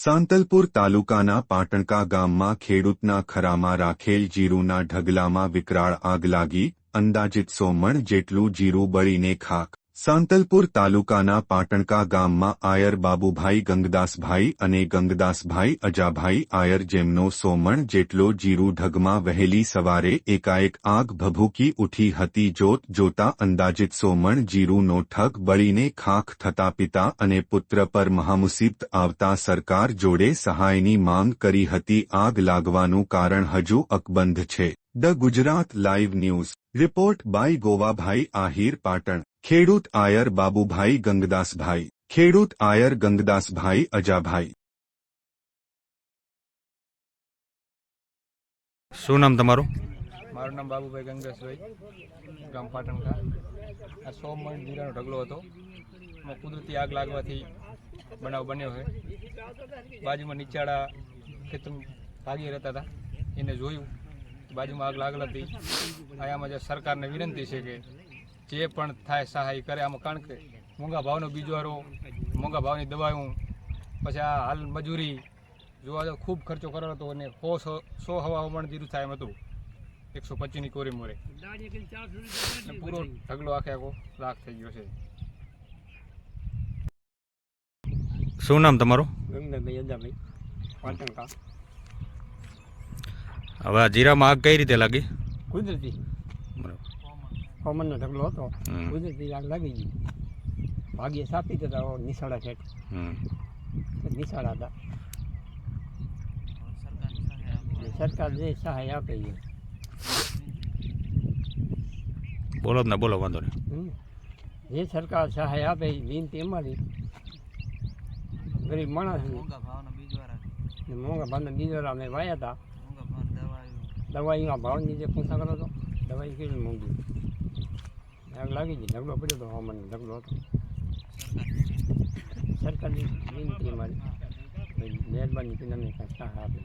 સાંતલપુર તાલુકાના પાટણકા ગામમાં ખેડૂતના ખરામાં રાખેલ જીરુના ઢગલામાં વિકરાળ આગ લાગી, અંદાજિત સો મણ જેટલું જીરું બળીને ખાક સાંતલપુર તાલુકાના પાટણકા ગામમાં આયર બાબુભાઈ, ગંગદાસભાઈ અને ગંગદાસભાઈ અજાભાઈ આયર જેમનો સોમણ જેટલો જીરું ઢગમાં વહેલી સવારે એકાએક આગ ભભૂકી ઉઠી હતી. જોત જોતા અંદાજિત સોમણ જીરુનો ઠગ બળીને ખાખ થતા પિતા અને પુત્ર પર મહામુસીબત આવતા સરકાર જોડે સહાયની માંગ કરી હતી. આગ લાગવાનું કારણ હજુ અકબંધ છે. The Gujarat live news report by Govabhai Ahir Patan ખેડૂત આયર બાબુભાઈ ગંગદાસભાઈ ખેડૂત આયર ગંગદાસભાઈ અજાભાઈ. શું નામ તમારું? મારું નામ બાબુભાઈ ગંગદાસભાઈ ગામ પાટણકા આ સો મણ જીરાનો ઢગલો હતો. એમાં કુદરતી આગ લાગવાથી બનાવ બન્યો છે. બાજુમાં નીચાડા ખેતર ભાગી રહેતા હતા. એને જોયું. બાજુમાં આગ લાગેલ હતી. આમાં જે સરકારને વિનંતી છે કે જે પણ થાય સહાય કરે આમાં કારણ કે મોંઘા ભાવનો બીજો હારો મોંઘા ભાવની દવાઓ પછી આ હાલ મજૂરી જોવા જાવ ખૂબ ખર્ચો કરેલો હતો અને સો સો હવા હવામાન જીરું થાય એમ હતું. એકસો પચીસની કોરી મોરે. પૂરો ઢગલો આખે આખો રાખ થઈ ગયો છે. શું નામ તમારું? ગંગાભાઈ અજાભાઈ પાટણકા. હવે આ જીરામાં આગ કઈ રીતે લાગી? કુદરતી. બરાબર. હવામાનનો ઢગલો હતો. કુદરતી આગ લાગી ગઈ. ભાગ્ય સાપી દેતા નિશાળા છે હમ. નિશાળા હતા. સરકાર જે સહાય આપે છે બોલો ને બોલો વાંધો નહીં. જે સરકાર સહાય આપે એ વિનંતી અમારી. ગરીબ માણસ ને. મોંઘા ભાવના બીજવારા અમે વાયા હતા. દવાઈમાં ભાવની જે પૂછા કરો તો દવાઈ કેવી મોંઘી? આગ લાગી ગઈ ઝઘડો પડ્યો હતો હવામાન ઝઘડો હતો. સરકારની વિનંતી મારી મહેરબાની કરીને અમને કાંઈ સહાય આપે.